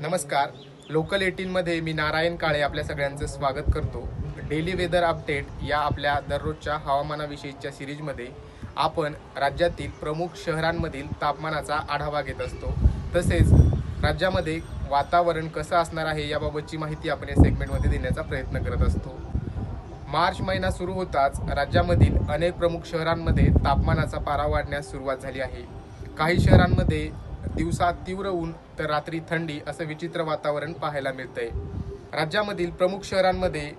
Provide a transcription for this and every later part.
नमस्कार. लोकल एटीनमध्ये मी नारायण काळे आपल्या सगळ्यांचं स्वागत करतो. डेली वेदर अपडेट या आपल्या दररोजच्या हवामानाविषयीच्या सिरीजमध्ये आपण राज्यातील प्रमुख शहरांमधील तापमानाचा आढावा घेत असतो. तसेच राज्यामध्ये वातावरण कसं असणार आहे याबाबतची माहिती आपण या सेगमेंटमध्ये देण्याचा प्रयत्न करत असतो. मार्च महिना सुरू होताच राज्यामधील अनेक प्रमुख शहरांमध्ये तापमानाचा पारा वाढण्यास सुरुवात झाली आहे. काही शहरांमध्ये दिवसा तीव्र ऊन तर रात्री थंडी असं विचित्र वातावरण पाहायला मिळतंय. राज्यामधील प्रमुख शहरांमध्ये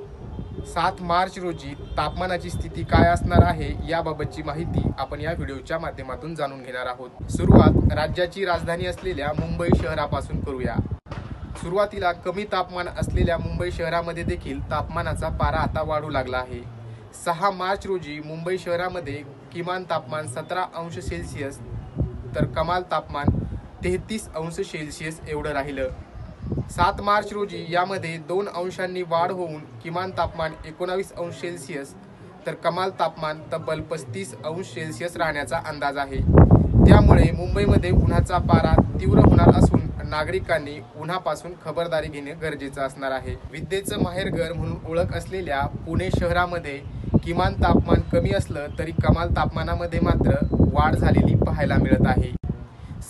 सात मार्च रोजी तापमानाची स्थिती काय असणार आहे याबाबतची माहिती आपण या व्हिडिओच्या माध्यमातून जाणून घेणार आहोत. सुरुवात राज्याची राजधानी असलेल्या मुंबई शहरापासून करूया. सुरुवातीला कमी तापमान असलेल्या मुंबई शहरामध्ये देखील तापमानाचा पारा आता वाढू लागला आहे. सहा मार्च रोजी मुंबई शहरामध्ये किमान तापमान सतरा अंश सेल्सिअस तर कमाल तापमान तेहतीस अंश सेल्सिअस एवढं राहिलं. सात मार्च रोजी यामध्ये दोन अंशांनी वाढ होऊन किमान तापमान एकोणावीस अंश सेल्सिअस तर कमाल तापमान तब्बल पस्तीस अंश सेल्सिअस राहण्याचा अंदाज आहे. त्यामुळे मुंबईमध्ये उन्हाचा पारा तीव्र होणार असून नागरिकांनी उन्हापासून खबरदारी घेणे गरजेचं असणार आहे. विद्येचं माहेरघर म्हणून ओळख असलेल्या पुणे शहरामध्ये किमान तापमान कमी असलं तरी कमाल तापमानामध्ये मात्र वाढ झालेली पाहायला मिळत आहे.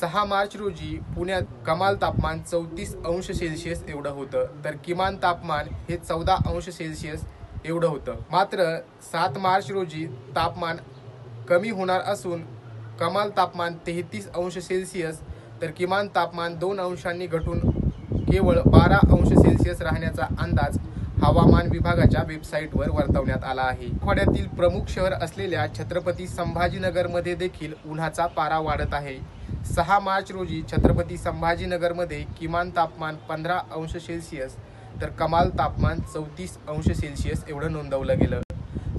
सहा मार्च रोजी पुण्यात कमाल तापमान चौतीस अंश सेल्सिअस एवढं होतं तर किमान तापमान हे चौदा अंश सेल्सिअस एवढं होतं. मात्र सात मार्च रोजी तापमान कमी होणार असून कमाल तापमान तेहतीस अंश सेल्सिअस तर किमान तापमान दोन अंशांनी घटून केवळ बारा अंश सेल्सिअस राहण्याचा अंदाज हवामान विभागाच्या वेबसाईटवर वर्तवण्यात आला आहे. मराठवाड्यातील प्रमुख शहर असलेल्या छत्रपती संभाजीनगरमध्ये देखील उन्हाचा पारा वाढत आहे. सहा मार्च रोजी छत्रपती संभाजीनगरमध्ये किमान तापमान पंधरा अंश सेल्सिअस तर कमाल तापमान चौतीस अंश सेल्सिअस एवढं नोंदवलं गेलं.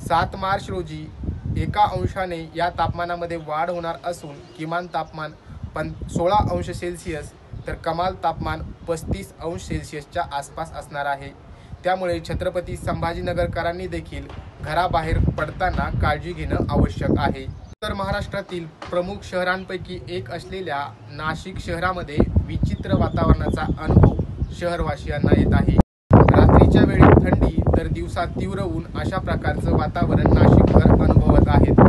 सात मार्च रोजी एका अंशाने या तापमानामध्ये वाढ होणार असून किमान तापमान पं सोळा अंश सेल्सिअस तर कमाल तापमान पस्तीस अंश सेल्सिअसच्या आसपास असणार आहे. त्यामुळे छत्रपती संभाजीनगरकरांनी देखील घराबाहेर पडताना काळजी घेणं आवश्यक आहे. उत्तर महाराष्ट्रातील प्रमुख शहरांपैकी एक असलेल्या नाशिक शहरामध्ये विचित्र वातावरणाचा अनुभव शहरवासियांना येत आहे. रात्रीच्या वेळी थंडी तर दिवसा तीव्र ऊन अशा प्रकारचं वातावरण नाशिकवर अनुभवत आहेत.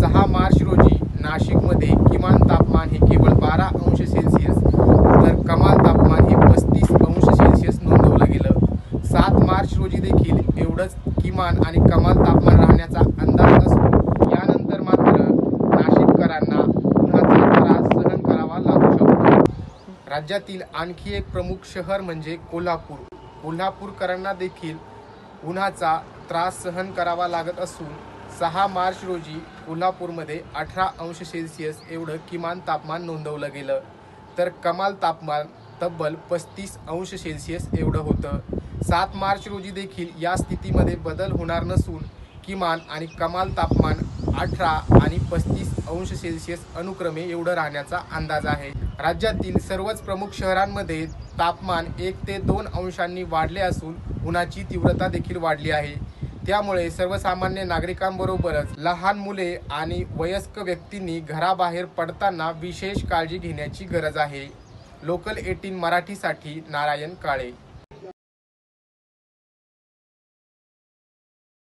सहा मार्च रोजी नाशिकमध्ये किमान तापमान हे केवळ बारा अंश सेल्सिअस तर कमाल तापमान हे पस्तीस अंश सेल्सिअस नोंदवलं गेलं. सात मार्च रोजी देखील एवढंच किमान आणि कमाल तापमान राहण्याचा अंदाज असतो यानंतर मात्र नाशिककरांना उन्हाचा त्रास सहन करावा लागू शकतो राज्यातील आणखी एक प्रमुख शहर म्हणजे कोल्हापूर. कोल्हापूरकरांना देखील उन्हाचा त्रास सहन करावा लागत असून सहा मार्च रोजी कोल्हापूरमध्ये अठरा अंश सेल्सिअस एवढं किमान तापमान नोंदवलं गेलं. तर कमाल तापमान तब्बल पस्तीस अंश सेल्सिअस एवढं होतं. सात मार्च रोजी देखील या स्थितीमध्ये बदल होणार नसून किमान आणि कमाल तापमान अठरा आणि पस्तीस अंश सेल्सिअस अनुक्रमे एवढं राहण्याचा अंदाज आहे. राज्यातील सर्वच प्रमुख शहरांमध्ये तापमान एक ते दोन अंशांनी वाढले असून उन्हाची तीव्रता देखील वाढली आहे. त्यामुळे सर्वसामान्य नागरिकांबरोबरच लहान मुले आणि वयस्क व्यक्तींनी घराबाहेर पडताना विशेष काळजी घेण्याची गरज आहे. लोकल एटीन मराठीसाठी नारायण काळे